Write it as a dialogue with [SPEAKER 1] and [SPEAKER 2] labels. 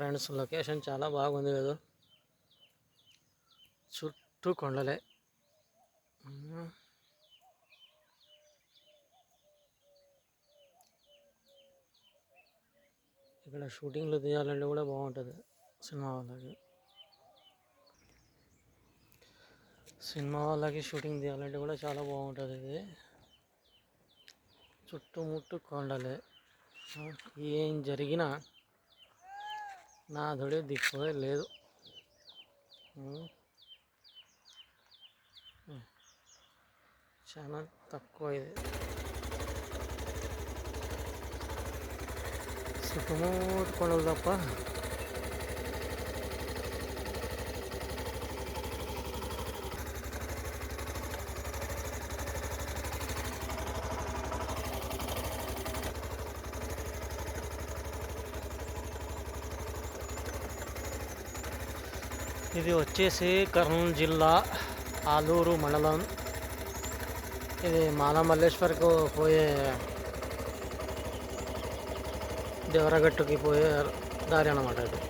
[SPEAKER 1] Friends location చాలా బాగుంది కదా. చుట్టూ కొండలే. ఇక్కడ షూటింగ్లు తీయాలంటే కూడా బాగుంటుంది సినిమా వాళ్ళకి సినిమా వాళ్ళకి షూటింగ్ తీయాలంటే కూడా చాలా బాగుంటుంది ఇది. చుట్టుముట్టు కొండలే. ఏం జరిగినా నా దొడే దిక్కుపోయి లేదు. చాలా తక్కువ ఇది. సుఖమూటి కొండలు తప్ప ఇది వచ్చేసి కర్నూలు జిల్లా ఆలూరు మండలం. ఇది మాలమల్లేశ్వర్కు పోయే దేవరగట్టుకి పోయే దారి అనమాట ఇది.